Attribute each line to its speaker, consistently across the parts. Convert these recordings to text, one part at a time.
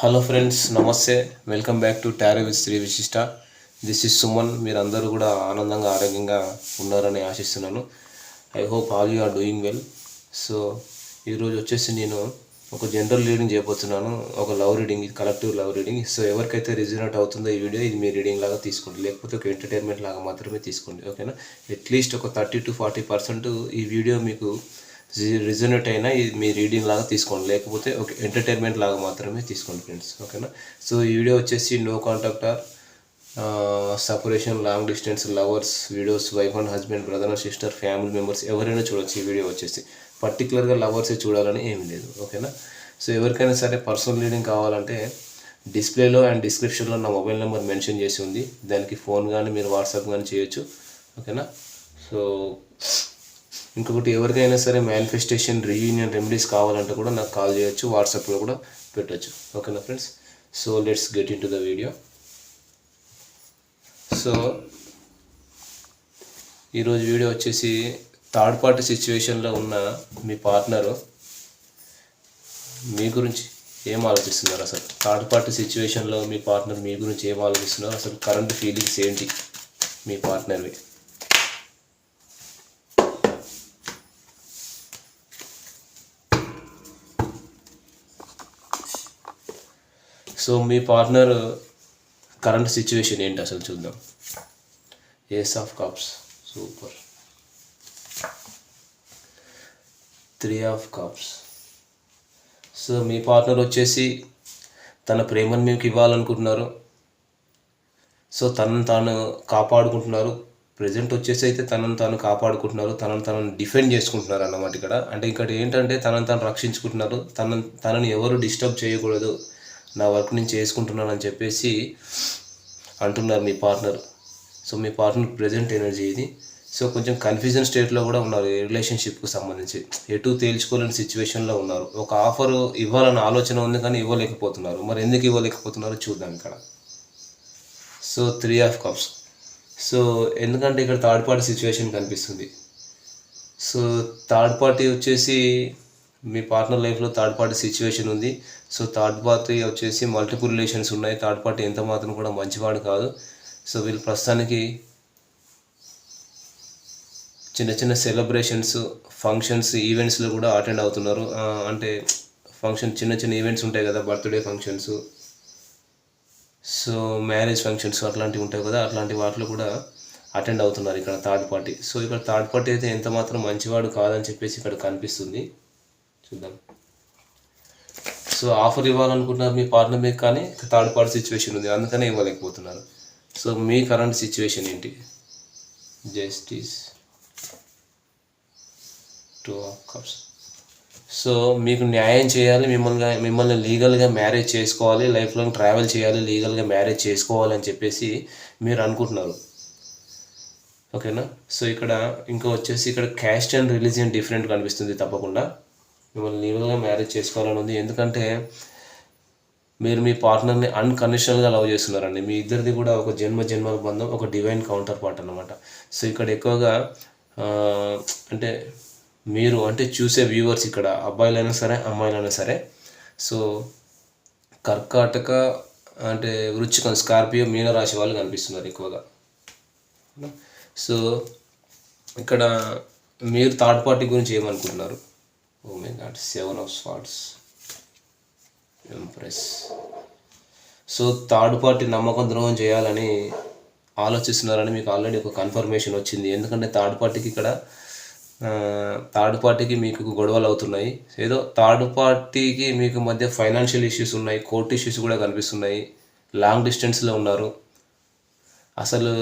Speaker 1: Hello friends నమస్తే. Welcome back to tarot with Shri Vishishta this is Suman మీరందరూ కూడా ఆనందంగా ఆరోగ్యంగా ఉన్నారని ఆశిస్తున్నాను. I hope all you are doing well so ఈరోజు వచ్చేసి నేను ఒక జనరల్ రీడింగ్ చేయబోతున్నాను. ఒక లవ్ రీడింగ్ ఇది కలెక్టివ్ లవ్ రీడింగ్ సో ఎవరికైతే రిజనేట్ అవుతుందో ఈ వీడియో ఇది మీ రీడింగ్ లాగా తీసుకోండి. లేకపోతే ఒక ఎంటర్టైన్మెంట్ లాగా మాత్రమే తీసుకోండి. ఓకేనా అట్లీస్ట్ ఒక థర్టీ టు ఫార్టీ పర్సెంట్ ఈ వీడియో మీకు రిజనేట్ అయినా ఇది మీ రీడింగ్ లాగా తీసుకోండి. లేకపోతే ఒక ఎంటర్టైన్మెంట్ లాగా మాత్రమే తీసుకోండి ఫ్రెండ్స్. ఓకేనా? సో ఈ వీడియో వచ్చేసి no contact or separation long distance lovers videos wife and husband brother and sister family members ఎవరైనా చూడొచ్చు ఈ వీడియో వచ్చేసి. పర్టికులర్గా లవర్సే చూడాలని ఏం లేదు. ఓకేనా? సో ఎవరికైనా సరే పర్సనల్ రీడింగ్ కావాలంటే డిస్ప్లేలో అండ్ డిస్క్రిప్షన్లో నా మొబైల్ నెంబర్ మెన్షన్ చేసి ఉంది. దానికి ఫోన్ కానీ మీరు వాట్సాప్ కానీ చేయొచ్చు. ఓకేనా? సో ఇంకొకటి ఎవరికైనా సరే మేనిఫెస్టేషన్ రీయూనియన్ రెమెడీస్ కావాలంటే కూడా నాకు కాల్ చేయొచ్చు వాట్సాప్లో కూడా పెట్టచ్చు. ఓకేనా friends so let's get in to the video so ఈరోజు వీడియో వచ్చేసి థర్డ్ పార్టీ సిచ్యువేషన్లో ఉన్న మీ పార్ట్నరు మీ గురించి ఏం ఆలోచిస్తున్నారు అసలు? థర్డ్ పార్టీ సిచ్యువేషన్లో మీ పార్ట్నర్ మీ గురించి ఏం ఆలోచిస్తున్నారు? అసలు కరెంట్ ఫీలింగ్స్ ఏంటి మీ పార్ట్నర్వి సో మీ పార్ట్నర్ కరెంట్ సిచ్యువేషన్ ఏంటి అసలు చూద్దాం. Ace of cups super three of cups so me partner వచ్చేసి తన ప్రేమను మీకు ఇవ్వాలనుకుంటున్నారు. సో తనను తాను కాపాడుకుంటున్నారు. ప్రజెంట్ వచ్చేసి అయితే తనను తాను కాపాడుకుంటున్నారు. తనను తనను డిఫెండ్ చేసుకుంటున్నారు అన్నమాట ఇక్కడ. అంటే ఇక్కడ ఏంటంటే తనను తాను రక్షించుకుంటున్నారు. తన తనని ఎవరు డిస్టర్బ్ చేయకూడదు. నా వర్క్ నేను చేసుకుంటున్నాను అని చెప్పేసి అంటున్నారు మీ పార్ట్నర్. సో మీ పార్ట్నర్ ప్రజెంట్ ఎనర్జీ ఇది. సో కొంచెం కన్ఫ్యూజన్ స్టేట్లో కూడా ఉన్నారు ఈ రిలేషన్షిప్కి సంబంధించి. ఎటు తేల్చుకోలేని సిచ్యువేషన్లో ఉన్నారు. ఒక ఆఫర్ ఇవ్వాలన్న ఆలోచన ఉంది కానీ ఇవ్వలేకపోతున్నారు. మరి ఎందుకు ఇవ్వలేకపోతున్నారో చూద్దాం ఇక్కడ. So three of cups so ఎందుకంటే ఇక్కడ థర్డ్ పార్టీ సిచ్యువేషన్ కనిపిస్తుంది. సో థర్డ్ పార్టీ వచ్చేసి మీ పార్ట్నర్ లైఫ్లో థర్డ్ పార్టీ సిచ్యువేషన్ ఉంది. సో థర్డ్ పార్టీ వచ్చేసి మల్టిపుల్ రిలేషన్స్ ఉన్నాయి. థర్డ్ పార్టీ ఎంత మాత్రం కూడా మంచివాడు కాదు. సో వీళ్ళు ప్రస్తుతానికి చిన్న చిన్న సెలబ్రేషన్స్ ఫంక్షన్స్ ఈవెంట్స్లో కూడా అటెండ్ అవుతున్నారు. అంటే ఫంక్షన్ చిన్న చిన్న ఈవెంట్స్ ఉంటాయి కదా birthday functions so marriage functions అట్లాంటివి ఉంటాయి కదా అట్లాంటి వాటిలో కూడా అటెండ్ అవుతున్నారు ఇక్కడ థర్డ్ పార్టీ సో ఇక్కడ థర్డ్ పార్టీ అయితే ఎంత మాత్రం మంచివాడు కాదని చెప్పేసి ఇక్కడ కనిపిస్తుంది. చూద్దాం. సో ఆఫర్ ఇవ్వాలనుకుంటున్నారు మీ పార్ట్నర్ మీకు కానీ థర్డ్ పార్టీ సిచ్యువేషన్ ఉంది. అందుకనే ఇవ్వలేకపోతున్నారు. సో మీ కరెంట్ సిచ్యువేషన్ ఏంటి? Justice two of cups so మీకు న్యాయం చేయాలి మిమ్మల్ని మిమ్మల్ని లీగల్గా మ్యారేజ్ చేసుకోవాలి లైఫ్ లాంగ్ ట్రావెల్ చేయాలి లీగల్గా మ్యారేజ్ చేసుకోవాలి అని చెప్పేసి మీరు అనుకుంటున్నారు. ఓకేనా సో ఇక్కడ ఇంకా వచ్చేసి ఇక్కడ క్యాస్ట్ అండ్ రిలీజియన్ డిఫరెంట్ కనిపిస్తుంది తప్పకుండా. మిమ్మల్ని లీగల్గా మ్యారేజ్ చేసుకోవాలని ఉంది. ఎందుకంటే మీరు మీ పార్ట్నర్ని అన్కండిషనల్గా లవ్ చేస్తున్నారండి. మీ ఇద్దరిది కూడా ఒక జన్మ జన్మల బంధం ఒక డివైన్ కౌంటర్ పార్ట్ అనమాట సో ఇక్కడ ఎక్కువగా అంటే మీరు అంటే చూసే వ్యూవర్స్ ఇక్కడ అబ్బాయిలైనా సరే అమ్మాయిలైనా సరే. సో కర్కాటక అంటే వృచ్చికం స్కార్పియో మీనరాశి వాళ్ళు కనిపిస్తున్నారు ఎక్కువగా. సో ఇక్కడ మీరు థర్డ్ పార్టీ గురించి ఏమనుకుంటున్నారు? ఓ my god seven of swords empress so third party నమ్మకం ద్రోహం చేయాలని ఆలోచిస్తున్నారని మీకు ఆల్రెడీ ఒక కన్ఫర్మేషన్ వచ్చింది. ఎందుకంటే థర్డ్ పార్టీకి ఇక్కడ థర్డ్ పార్టీకి మీకు గొడవలు అవుతున్నాయి. ఏదో థర్డ్ పార్టీకి మీకు మధ్య ఫైనాన్షియల్ ఇష్యూస్ ఉన్నాయి కోర్ట్ ఇష్యూస్ కూడా కనిపిస్తున్నాయి. లాంగ్ డిస్టెన్స్లో ఉన్నారు. అసలు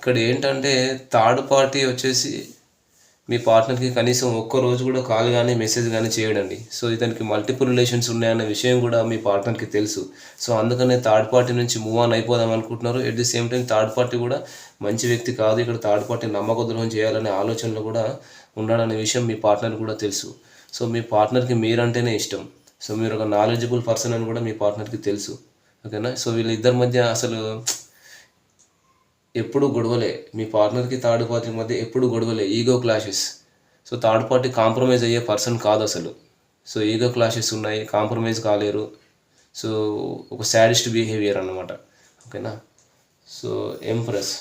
Speaker 1: ఇక్కడ ఏంటంటే థర్డ్ పార్టీ వచ్చేసి మీ పార్ట్నర్కి కనీసం ఒక్క రోజు కూడా కాల్ కానీ మెసేజ్ కానీ చేయడండి. సో ఇతనికి మల్టిపుల్ రిలేషన్స్ ఉన్నాయన్న విషయం కూడా మీ పార్ట్నర్కి తెలుసు. సో అందుకనే థర్డ్ పార్టీ నుంచి మూవ్ ఆన్ అయిపోదాం అనుకుంటున్నారు. At the same time third party కూడా మంచి వ్యక్తి కాదు. ఇక్కడ థర్డ్ పార్టీ నమ్మక ద్రోహం చేయాలనే ఆలోచనలు కూడా ఉన్నాడనే విషయం మీ పార్ట్నర్ కూడా తెలుసు. సో మీ పార్ట్నర్కి మీరంటేనే ఇష్టం. సో మీరు ఒక నాలెడ్జబుల్ పర్సన్ అని కూడా మీ పార్ట్నర్కి తెలుసు. ఓకేనా? సో వీళ్ళిద్దరి మధ్య అసలు ఎప్పుడు గొడవలే. మీ పార్ట్నర్కి థర్డ్ పార్టీ మధ్య ఎప్పుడు గొడవలే. Ego clashes so third party compromise అయ్యే పర్సన్ కాదు అసలు. సో ఈగో క్లాషెస్ ఉన్నాయి. కాంప్రమైజ్ కాలేరు. సో ఒక శాడిస్ట్ బిహేవియర్ అన్నమాట. ఓకేనా సో ఎంప్రెస్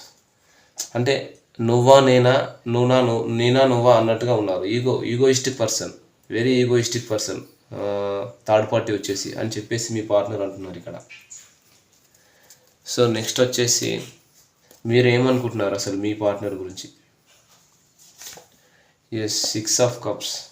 Speaker 1: అంటే నువ్వా నేనా నువ్వునా నువ్వు నేనా నువ్వా అన్నట్టుగా ఉన్నారు. Ego egoistic person very egoistic person third party వచ్చేసి అని చెప్పేసి మీ పార్ట్నర్ అంటున్నారు ఇక్కడ. సో నెక్స్ట్ వచ్చేసి మీరు ఏమనుకుంటున్నారు అసలు మీ పార్ట్నర్ గురించి? Yes six of cups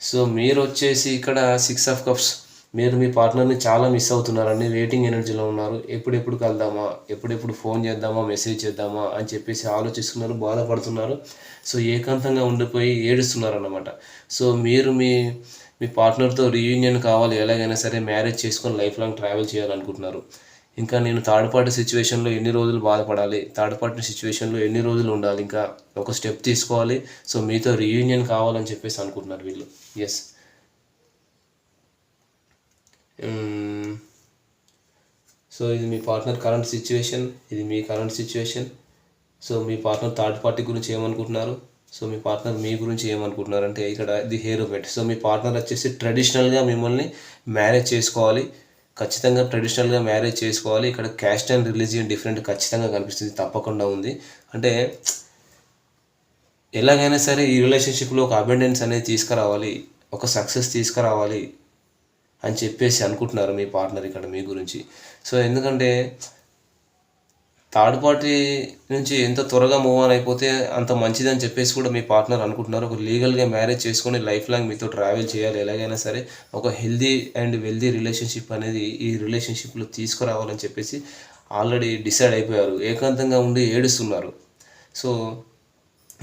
Speaker 1: so మీరు వచ్చేసి ఇక్కడ సిక్స్ ఆఫ్ కప్స్ మీరు మీ పార్ట్నర్ని చాలా మిస్ అవుతున్నారండి. వెయిటింగ్ ఎనర్జీలో ఉన్నారు. ఎప్పుడెప్పుడు కలుద్దామా? ఎప్పుడెప్పుడు ఫోన్ చేద్దామా? మెసేజ్ చేద్దామా? అని చెప్పేసి ఆలోచిస్తున్నారు. బాధపడుతున్నారు. సో ఏకాంతంగా ఉండిపోయి ఏడుస్తున్నారు అన్నమాట సో మీరు మీ మీ పార్ట్నర్తో రీయూనియన్ కావాలి. ఎలాగైనా సరే మ్యారేజ్ చేసుకొని లైఫ్ లాంగ్ ట్రావెల్ చేయాలనుకుంటున్నారు. ఇంకా నేను థర్డ్ పార్టీ సిచ్యువేషన్లో ఎన్ని రోజులు బాధపడాలి థర్డ్ పార్టీ సిచ్యువేషన్లో ఎన్ని రోజులు ఉండాలి ఇంకా ఒక స్టెప్ తీసుకోవాలి. సో మీతో రీయూనియన్ కావాలని చెప్పేసి అనుకుంటున్నారు వీళ్ళు. ఎస్ సో ఇది మీ పార్ట్నర్ కరెంట్ సిచ్యువేషన్ ఇది మీ కరెంట్ సిచ్యువేషన్. సో మీ పార్ట్నర్ థర్డ్ పార్టీ గురించి ఏమనుకుంటున్నారు? సో మీ పార్ట్నర్ మీ గురించి ఏమనుకుంటున్నారు? అంటే ఇక్కడ ది హెయిర్ బెట్ సో మీ పార్ట్నర్ వచ్చేసి ట్రెడిషనల్గా మిమ్మల్ని మ్యారేజ్ చేసుకోవాలి. ఖచ్చితంగా ట్రెడిషనల్గా మ్యారేజ్ చేసుకోవాలి. ఇక్కడ క్యాస్ట్ అండ్ రిలీజియన్ డిఫరెంట్ ఖచ్చితంగా కనిపిస్తుంది. తప్పకుండా ఉంది. అంటే ఎలాగైనా సరే ఈ రిలేషన్షిప్లో ఒక అబెండెన్స్ అనేది తీసుకురావాలి. ఒక సక్సెస్ తీసుకురావాలి అని చెప్పేసి అనుకుంటున్నారు మీ పార్ట్నర్ ఇక్కడ మీ గురించి. సో ఎందుకంటే థర్డ్ పార్టీ నుంచి ఎంత త్వరగా మూవ్ ఆన్ అయిపోతే అంత మంచిదని చెప్పేసి కూడా మీ పార్ట్నర్ అనుకుంటున్నారు. ఒక లీగల్గా మ్యారేజ్ చేసుకొని లైఫ్ లాంగ్ మీతో ట్రావెల్ చేయాలి. ఎలాగైనా సరే ఒక హెల్దీ అండ్ వెల్దీ రిలేషన్షిప్ అనేది ఈ రిలేషన్షిప్లో తీసుకురావాలని చెప్పేసి ఆల్రెడీ డిసైడ్ అయిపోయారు. ఏకాంతంగా ఉండి ఏడుస్తున్నారు. సో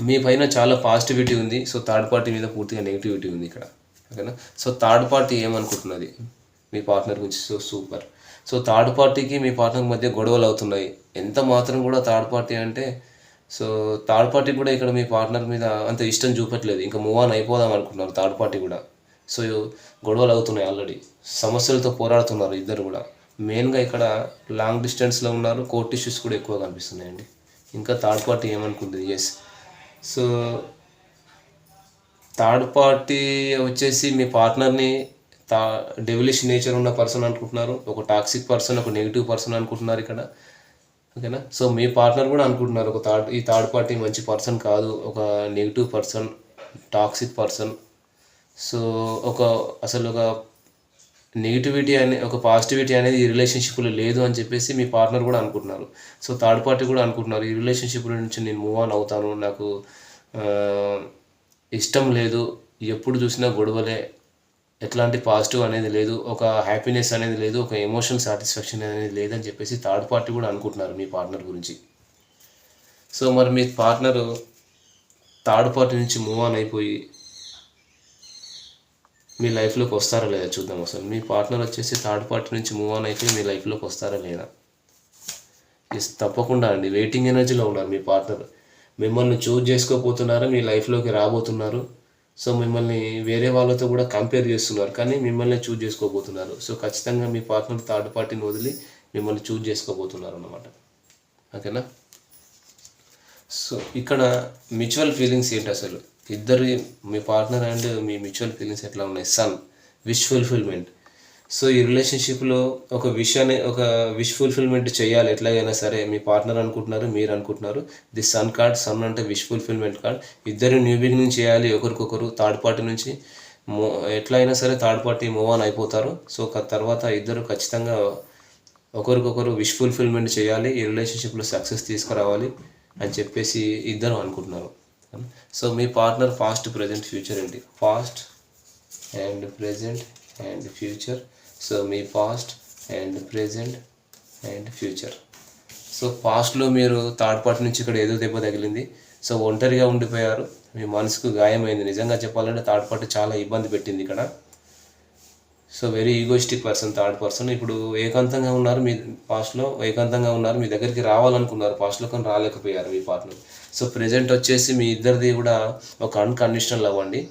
Speaker 1: మీ పైన చాలా పాజిటివిటీ ఉంది. సో థర్డ్ పార్టీ మీద పూర్తిగా నెగిటివిటీ ఉంది ఇక్కడ. ఓకేనా? సో థర్డ్ పార్టీ ఏమనుకుంటున్నది? మీ పార్ట్నర్ గురించి so super so third party మీ పార్ట్నర్ మధ్య గొడవలు అవుతున్నాయి. ఎంత మాత్రం కూడా థర్డ్ పార్టీ అంటే సో థర్డ్ పార్టీ కూడా ఇక్కడ మీ పార్ట్నర్ మీద అంత ఇష్టం చూపట్లేదు. ఇంకా మూవ్ ఆన్ అయిపోదాం అనుకుంటున్నారు థర్డ్ పార్టీ కూడా. సో గొడవలు అవుతున్నాయి ఆల్రెడీ సమస్యలతో పోరాడుతున్నారు ఇద్దరు కూడా. మెయిన్గా ఇక్కడ లాంగ్ డిస్టెన్స్లో ఉన్నారు. కోర్ట్ ఇష్యూస్ కూడా ఎక్కువ కనిపిస్తున్నాయండి. ఇంకా థర్డ్ పార్టీ ఏమనుకుంటుంది? ఎస్ సో థర్డ్ పార్టీ వచ్చేసి మీ పార్ట్నర్ని తా డెవిలిష్ నేచర్ ఉన్న పర్సన్ అనుకుంటున్నారు. ఒక టాక్సిక్ పర్సన్ ఒక నెగిటివ్ పర్సన్ అనుకుంటున్నారు ఇక్కడ. ఓకేనా? సో మీ పార్ట్నర్ కూడా అనుకుంటున్నారు. ఒక థర్డ్ ఈ థర్డ్ పార్టీ మంచి పర్సన్ కాదు. ఒక negative person toxic person so ఒక అసలు ఒక నెగిటివిటీ అనే ఒక పాజిటివిటీ అనేది ఈ రిలేషన్షిప్లో లేదు అని చెప్పేసి మీ పార్ట్నర్ కూడా అనుకుంటున్నారు. సో థర్డ్ పార్టీ కూడా అనుకుంటున్నారు. ఈ రిలేషన్షిప్ నుంచి నేను మూవ్ ఆన్ అవుతాను. నాకు ఇష్టం లేదు. ఎప్పుడు చూసినా గొడవలే. ఎట్లాంటి పాజిటివ్ అనేది లేదు ఒక హ్యాపీనెస్ అనేది లేదు ఒక ఎమోషనల్ సాటిస్ఫాక్షన్ అనేది లేదని చెప్పేసి థర్డ్ పార్టీ కూడా అనుకుంటున్నారు మీ పార్ట్నర్ గురించి. సో మరి మీ పార్ట్నర్ థర్డ్ పార్టీ నుంచి మూవ్ ఆన్ అయిపోయి మీ లైఫ్లోకి వస్తారా లేదా చూద్దాం అసలు మీ పార్ట్నర్ వచ్చేసి థర్డ్ పార్టీ నుంచి మూవ్ ఆన్ అయిపోయి మీ లైఫ్లోకి వస్తారా లేదా? ఎస్ తప్పకుండా అండి. వెయిటింగ్ ఎనర్జీలో ఉన్నారు మీ పార్ట్నర్ మిమ్మల్ని చూజ్ చేసుకోపోతున్నారు మీ లైఫ్లోకి రాబోతున్నారు? సో మిమ్మల్ని వేరే వాళ్ళతో కూడా కంపేర్ చేస్తున్నారు కానీ మిమ్మల్ని చూజ్ చేసుకోబోతున్నారు. సో ఖచ్చితంగా మీ పార్ట్నర్ థర్డ్ పార్టీని వదిలి మిమ్మల్ని చూజ్ చేసుకోబోతున్నారు అన్నమాట. ఓకేనా? సో ఇక్కడ మ్యూచువల్ ఫీలింగ్స్ ఏంటి అసలు? ఇద్దరు మీ పార్ట్నర్ అండ్ మీ మ్యూచువల్ ఫీలింగ్స్ ఎట్లా ఉన్నాయి? సన్ విష్ ఫుల్ఫిల్మెంట్ సో ఈ రిలేషన్షిప్లో ఒక విషయాన్ని ఒక విష్ ఫుల్ఫిల్మెంట్ చేయాలి. ఎట్లాగైనా సరే మీ పార్ట్నర్ అనుకుంటున్నారు మీరు అనుకుంటున్నారు. ది సన్ కార్డ్ సన్ అంటే విష్ ఫుల్ఫిల్మెంట్ కార్డ్ ఇద్దరు న్యూ బిగినింగ్ చేయాలి ఒకరికొకరు థర్డ్ పార్టీ నుంచి. మో ఎట్లయినా సరే థర్డ్ పార్టీ మూవ్ ఆన్ అయిపోతారు. సో తర్వాత ఇద్దరు ఖచ్చితంగా ఒకరికొకరు విష్ ఫుల్ఫిల్మెంట్ చేయాలి ఈ రిలేషన్షిప్లో సక్సెస్ తీసుకురావాలి అని చెప్పేసి ఇద్దరు అనుకుంటున్నారు. సో మీ పార్ట్నర్ పాస్ట్ ప్రజెంట్ ఫ్యూచర్ ఏంటి? Past and present and future so me past and present and future so పాస్ట్లో మీరు థర్డ్ పార్టీ నుంచి ఇక్కడ ఏదో దెబ్బ తగిలింది. సో ఒంటరిగా ఉండిపోయారు. మీ మనసుకు గాయమైంది. నిజంగా చెప్పాలంటే థర్డ్ పార్టీ చాలా ఇబ్బంది పెట్టింది ఇక్కడ. So very egoistic person third person ఇప్పుడు ఏకాంతంగా ఉన్నారు మీ పాస్ట్లో ఏకాంతంగా ఉన్నారు. మీ దగ్గరికి రావాలనుకున్నారు. పాస్ట్లో కానీ రాలేకపోయారు మీ పార్ట్నర్ సో ప్రెజెంట్ వచ్చేసి మీ ఇద్దరిది కూడా ఒక అన్కండిషనల్ లవ్ అండి.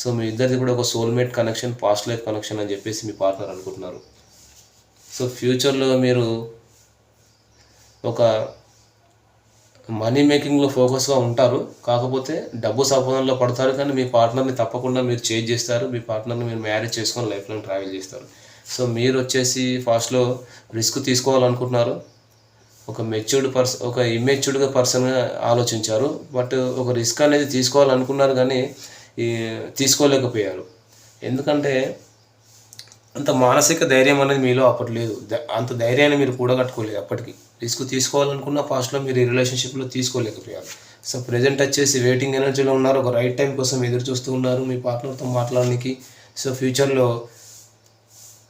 Speaker 1: సో మీ ఇద్దరిది కూడా ఒక soulmate connection past life connection అని చెప్పేసి మీ పార్ట్నర్ అనుకుంటున్నారు. సో ఫ్యూచర్లో మీరు ఒక మనీ మేకింగ్లో ఫోకస్గా ఉంటారు కాకపోతే డబ్బు సంపాదనలో పడతారు కానీ మీ పార్ట్నర్ని తప్పకుండా మీరు చేంజ్ చేస్తారు మీ పార్ట్నర్ని మీరు మ్యారేజ్ చేసుకొని లైఫ్ లాంగ్ ట్రావెల్ చేస్తారు. సో మీరు వచ్చేసి ఫాస్ట్లో రిస్క్ తీసుకోవాలనుకుంటున్నారు. ఒక మెచ్యూర్డ్ పర్సన్ ఒక ఇమ్మెచ్యూర్డ్గా పర్సన్గా ఆలోచించారు బట్ ఒక రిస్క్ అనేది తీసుకోవాలనుకున్నారు కానీ ఈ తీసుకోలేకపోయారు. ఎందుకంటే అంత మానసిక ధైర్యం అనేది మీలో అప్పటి లేదు. అంత ధైర్యాన్ని మీరు కూడగట్టుకోలేదు అప్పటికి. రిస్క్ తీసుకోవాలనుకున్న ఫాస్ట్లో మీరు ఈ రిలేషన్షిప్లో తీసుకోలేకపోయారు. సో ప్రజెంట్ వచ్చేసి వెయిటింగ్ ఎనర్జీలో ఉన్నారు. ఒక రైట్ టైం కోసం ఎదురు చూస్తూ ఉన్నారు. మీ పార్ట్నర్తో మాట్లాడడానికి. సో ఫ్యూచర్లో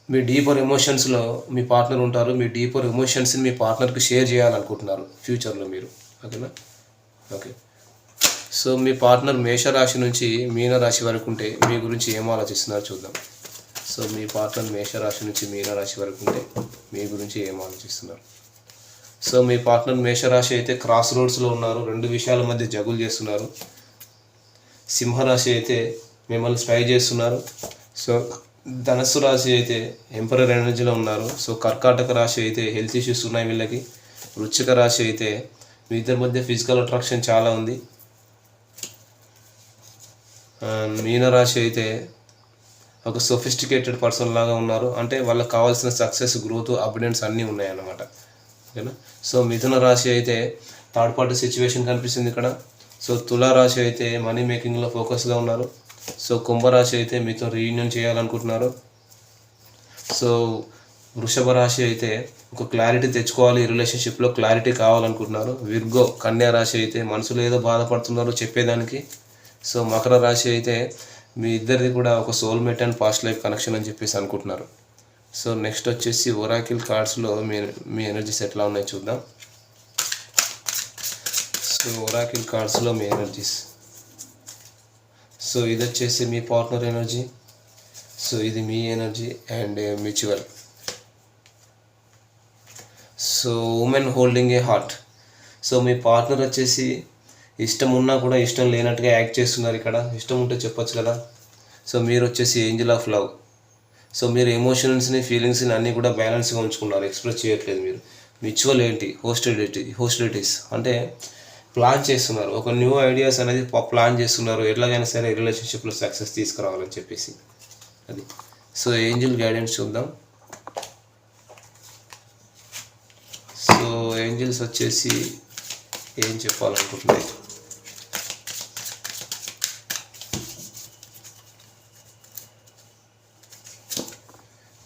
Speaker 1: మీ డీపర్ ఎమోషన్స్లో మీ పార్ట్నర్ ఉంటారు. మీ డీపర్ ఎమోషన్స్ని మీ పార్ట్నర్కి షేర్ చేయాలనుకుంటున్నారు ఫ్యూచర్లో మీరు. ఓకేనా? ఓకే. సో మీ పార్ట్నర్ మేషరాశి నుంచి మీనరాశి వరకు ఉంటే మీ గురించి ఏం ఆలోచిస్తున్నారు చూద్దాం. సో మీ పార్ట్నర్ మేషరాశి నుంచి మీనరాశి వరకు ఉంటే మీ గురించి ఏం ఆలోచిస్తున్నారు? సో మీ పార్ట్నర్ మేషరాశి అయితే క్రాస్ రోడ్స్లో ఉన్నారు రెండు విషయాల మధ్య జగులు చేస్తున్నారు. సింహరాశి అయితే మిమ్మల్ని స్పై చేస్తున్నారు. సో ధనస్సు రాశి అయితే ఎంపరర్ ఎనర్జీలో ఉన్నారు. సో కర్కాటక రాశి అయితే హెల్త్ ఇష్యూస్ ఉన్నాయి వీళ్ళకి. వృచ్చిక రాశి అయితే మీ ఇద్దరి మధ్య ఫిజికల్ అట్రాక్షన్ చాలా ఉంది. మీనరాశి అయితే ఒక సొఫిస్టికేటెడ్ పర్సన్ లాగా ఉన్నారు. అంటే వాళ్ళకి కావాల్సిన సక్సెస్ గ్రోత్ అబిడెన్స్ అన్నీ ఉన్నాయన్నమాట. ఓకేనా? సో మిథున రాశి అయితే థర్డ్ పార్టీ సిచ్యువేషన్ కనిపిస్తుంది ఇక్కడ. సో తులా రాశి అయితే మనీ మేకింగ్లో ఫోకస్గా ఉన్నారు. సో కుంభరాశి అయితే మీతో రీయూనియన్ చేయాలనుకుంటున్నారు. సో వృషభ రాశి అయితే ఒక క్లారిటీ తెచ్చుకోవాలి ఈ రిలేషన్షిప్లో క్లారిటీ కావాలనుకుంటున్నారు. విర్గో కన్యా రాశి అయితే మనసులో ఏదో బాధపడుతున్నారో చెప్పేదానికి. సో మకర రాశి అయితే మీ ఇద్దరిది కూడా ఒక soulmate and past life connection అని చెప్పేసి అనుకుంటున్నారు. సో నెక్స్ట్ వచ్చేసి ఒరాకిల్ కార్డ్స్లో మీ మీ ఎనర్జీస్ ఎట్లా ఉన్నాయి చూద్దాం. సో ఒరాకిల్ కార్డ్స్లో మీ ఎనర్జీస్ సో ఇది వచ్చేసి మీ పార్ట్నర్ ఎనర్జీ సో ఇది మీ energy and mutual so women holding a heart so me partner వచ్చేసి ఇష్టం ఉన్నా కూడా ఇష్టం లేనట్టుగా యాక్ట్ చేస్తున్నారు ఇక్కడ. ఇష్టం ఉంటే చెప్పొచ్చు కదా. సో మీరు వచ్చేసి ఏంజిల్ ఆఫ్ లవ్ సో మీరు ఎమోషన్స్ని ఫీలింగ్స్ని అన్నీ కూడా బ్యాలెన్స్గా ఉంచుకున్నారు. ఎక్స్ప్రెస్ చేయట్లేదు మీరు. మ్యూచువల్ ఏంటి? హోస్టిలిటీ హోస్టిలిటీస్ అంటే ప్లాన్ చేస్తున్నారు. ఒక న్యూ ఐడియాస్ అనేది ప్లాన్ చేస్తున్నారు. ఎట్లాగైనా సరే రిలేషన్షిప్లో సక్సెస్ తీసుకురావాలని చెప్పేసి. అది. సో ఏంజిల్ గైడెన్స్ చూద్దాం. సో ఏంజిల్స్ వచ్చేసి ఏం చెప్పాలనుకుంటున్నాయి?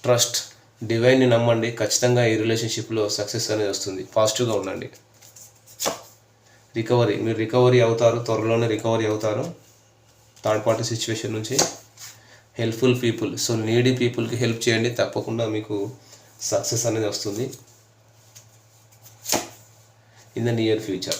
Speaker 1: ట్రస్ట్ డివైన్ని నమ్మండి. ఖచ్చితంగా ఈ రిలేషన్షిప్లో సక్సెస్ అనేది వస్తుంది. పాజిటివ్గా ఉండండి. రికవరీ మీరు రికవరీ అవుతారు త్వరలోనే రికవరీ అవుతారు. థర్డ్ పార్టీ సిచ్యువేషన్ నుంచి హెల్ప్ఫుల్ పీపుల్ సో నీడీ పీపుల్కి హెల్ప్ చేయండి. తప్పకుండా మీకు సక్సెస్ అనేది వస్తుంది. In the near future.